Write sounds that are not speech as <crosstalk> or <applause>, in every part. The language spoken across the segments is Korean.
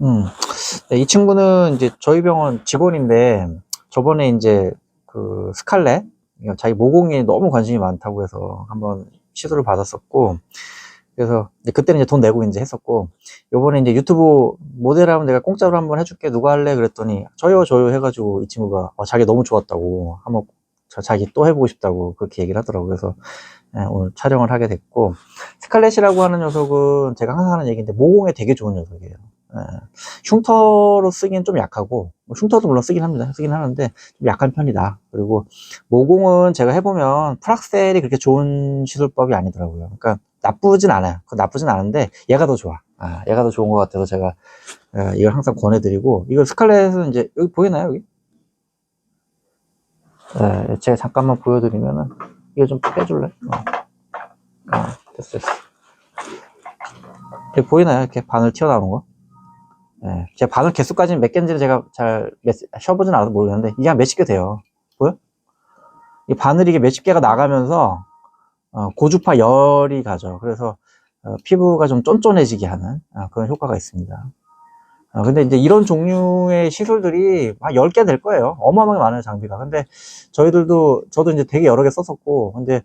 음. 네, 이 친구는 이제 저희 병원 직원인데 저번에 이제 그 스칼렛 자기 모공에 너무 관심이 많다고 해서 한번 시술을 받았었고 그래서 이제 그때는 이제 돈 내고 이제 했었고 요번에 이제 유튜브 모델하면 내가 공짜로 한번 해줄게 누가 할래? 그랬더니 저요 저요 해가지고 이 친구가 어, 자기 너무 좋았다고 한번 저 자기 또 해보고 싶다고 그렇게 얘기를 하더라고요 그래서 예, 오늘 촬영을 하게 됐고 스칼렛이라고 하는 녀석은 제가 항상 하는 얘기인데 모공에 되게 좋은 녀석이에요. 예, 흉터로 쓰기엔 좀 약하고 뭐 흉터도 물론 쓰긴 합니다. 쓰긴 하는데 좀 약한 편이다. 그리고 모공은 제가 해보면 프락셀이 그렇게 좋은 시술법이 아니더라고요. 그러니까 나쁘진 않아요. 그건 나쁘진 않은데 얘가 더 좋아. 아, 얘가 더 좋은 것 같아서 제가 예, 이걸 항상 권해드리고 이거 스칼렛은 이제 여기 보이나요 여기? 예, 제가 잠깐만 보여드리면은 이거 좀 빼줄래? 어. 어, 됐어 됐어. 보이나요? 이렇게 바늘 튀어나오는 거 예, 제가 바늘 개수까지는 몇 개인지는 제가 잘 몇- 쉬어보진 않아서 모르겠는데 이게 한 몇십 개 돼요. 보여? 이 바늘이 이게 몇십 개가 나가면서 어, 고주파 열이 가죠. 그래서 어, 피부가 좀 쫀쫀해지게 하는 아, 그런 효과가 있습니다. 어, 근데 이제 이런 종류의 시술들이 한 10개 될 거예요. 어마어마하게 많아요, 장비가. 근데 저희들도, 저도 이제 되게 여러 개 썼었고, 근데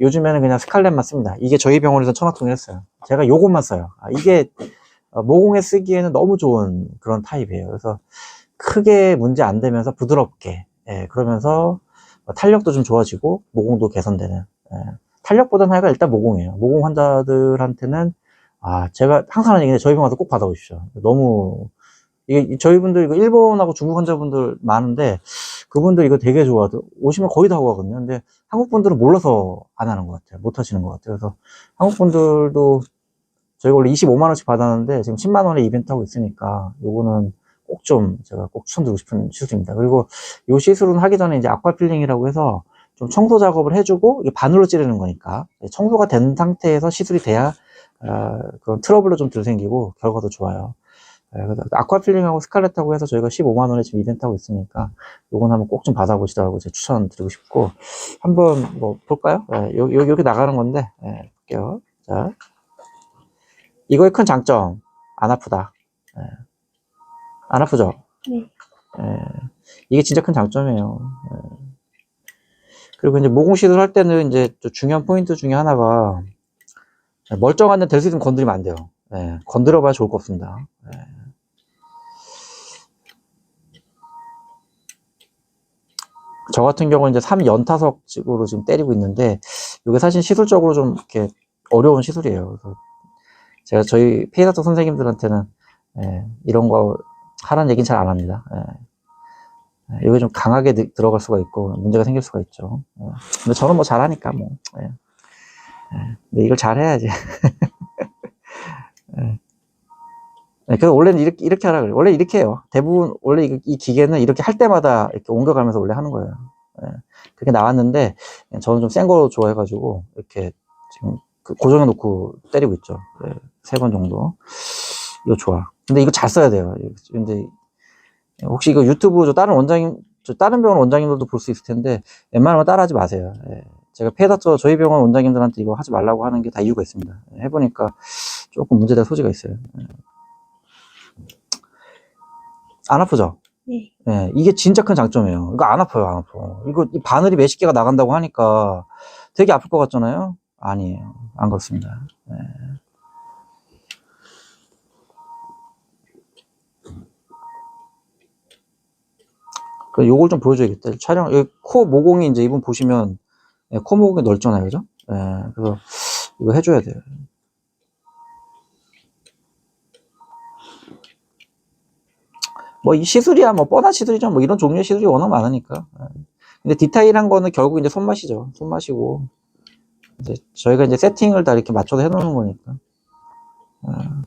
요즘에는 그냥 스칼렛만 씁니다. 이게 저희 병원에서 천하통일 했어요. 제가 요것만 써요. 아, 이게 어, 모공에 쓰기에는 너무 좋은 그런 타입이에요. 그래서 크게 문제 안 되면서 부드럽게, 예, 그러면서 어, 탄력도 좀 좋아지고 모공도 개선되는. 예, 탄력보다는 하여간 일단 모공이에요. 모공 환자들한테는 아 제가 항상 하는 얘기인데 저희 병 와서 꼭 받아보십시오. 너무 이게 저희 분들 이거 일본하고 중국 환자분들 많은데 그분들 이거 되게 좋아하고 오시면 거의 다 하고 가거든요. 근데 한국 분들은 몰라서 안 하는 것 같아요. 못 하시는 것 같아요. 그래서 한국 분들도 저희가 원래 25만 원씩 받았는데 지금 10만 원에 이벤트 하고 있으니까 요거는 꼭 좀 제가 꼭 추천드리고 싶은 시술입니다. 그리고 이 시술은 하기 전에 이제 아쿠아필링이라고 해서 좀 청소 작업을 해주고 이게 바늘로 찌르는 거니까 청소가 된 상태에서 시술이 돼야 어, 그런 트러블도 좀 덜 생기고 결과도 좋아요. 예, 아쿠아필링하고 스칼렛하고 해서 저희가 15만 원에 지금 이벤트 하고 있으니까 요건 한번 꼭 좀 받아보시라고 제가 추천드리고 싶고 한번 뭐 볼까요? 예, 여기 여기 이렇게 나가는 건데 예, 볼게요. 자. 이거의 큰 장점 안 아프다. 예. 안 아프죠? 네. 예. 이게 진짜 큰 장점이에요. 예. 그리고 이제 모공 시술 할 때는 이제 또 중요한 포인트 중에 하나가 멀쩡한 데 될 수 있으면 건드리면 안 돼요. 예. 건드려봐야 좋을 거 없습니다. 예. 저 같은 경우는 이제 3연타석으로 지금 때리고 있는데 이게 사실 시술적으로 좀 이렇게 어려운 시술이에요. 제가 저희 페이사토 선생님들한테는 예, 이런 거 하라는 얘기는 잘 안 합니다. 예. 예, 여기 좀 강하게 느- 들어갈 수가 있고 문제가 생길 수가 있죠. 예. 근데 저는 뭐 잘하니까 뭐. 예. 예. 근데 이걸 잘해야지. <laughs> 예. 예, 그래서 원래는 이렇게, 이렇게 하라 그래요. 원래 이렇게 해요. 대부분, 원래 이, 이 기계는 이렇게 할 때마다 이렇게 옮겨가면서 원래 하는 거예요. 예. 그렇게 나왔는데, 저는 좀 센 거 좋아해가지고, 이렇게 지금 그 고정해 놓고 때리고 있죠. 네, 세 번 정도. 이거 좋아. 근데 이거 잘 써야 돼요. 근데 혹시 이거 유튜브 저 다른 원장님, 저 다른 병원 원장님들도 볼 수 있을 텐데 웬만하면 따라하지 마세요. 예. 제가 페다터 저희 병원 원장님들한테 이거 하지 말라고 하는 게 다 이유가 있습니다. 예, 해보니까 조금 문제될 소지가 있어요. 예. 안 아프죠? 네. 예, 이게 진짜 큰 장점이에요. 이거 안 아파요, 안 아파. 이거 이 바늘이 몇십 개가 나간다고 하니까 되게 아플 것 같잖아요? 아니에요. 안 그렇습니다. 예. 그 요걸 좀 보여줘야겠다. 촬영, 여기 코 모공이 이제 이분 보시면 예, 코 모공이 넓잖아요, 그죠? 예, 그래서 이거 해줘야 돼요. 뭐 이 시술이야 뭐 뻔한 시술이죠. 뭐 이런 종류의 시술이 워낙 많으니까. 예. 근데 디테일한 거는 결국 이제 손맛이죠. 손맛이고 이제 저희가 이제 세팅을 다 이렇게 맞춰서 해놓는 거니까. 아.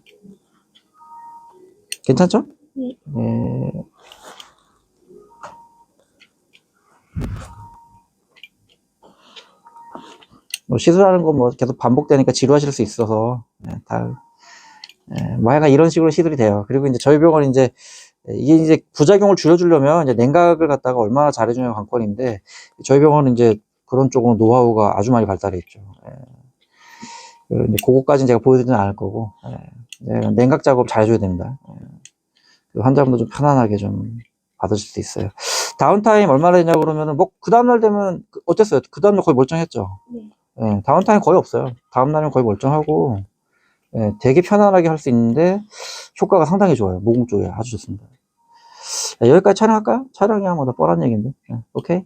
괜찮죠? 네. 네. 뭐 시술하는 거뭐 계속 반복되니까 지루하실 수 있어서 예, 다 예, 뭐 하여간 이런 식으로 시술이 돼요. 그리고 이제 저희 병원 이제 이게 이제 부작용을 줄여주려면 이제 냉각을 갖다가 얼마나 잘해주냐가 관건인데 저희 병원은 이제 그런 쪽으로 노하우가 아주 많이 발달해 있죠. 예. 그 이제 그거까지는 제가 보여드리진 않을 거고 예. 네, 냉각 작업 잘 해줘야 됩니다. 예. 환자분도 좀 편안하게 좀 받으실 수 있어요. 다운타임 얼마나 되냐고 그러면은 뭐 그 다음날 되면 그- 어땠어요? 그 다음날 거의 멀쩡했죠. 네. 예, 다운타임 거의 없어요. 다음날은 거의 멀쩡하고 예, 되게 편안하게 할 수 있는데 효과가 상당히 좋아요. 모공 쪽에 아주 좋습니다. 예, 여기까지 촬영할까요? 촬영이 하면 더 뻔한 얘기인데. 예, 오케이.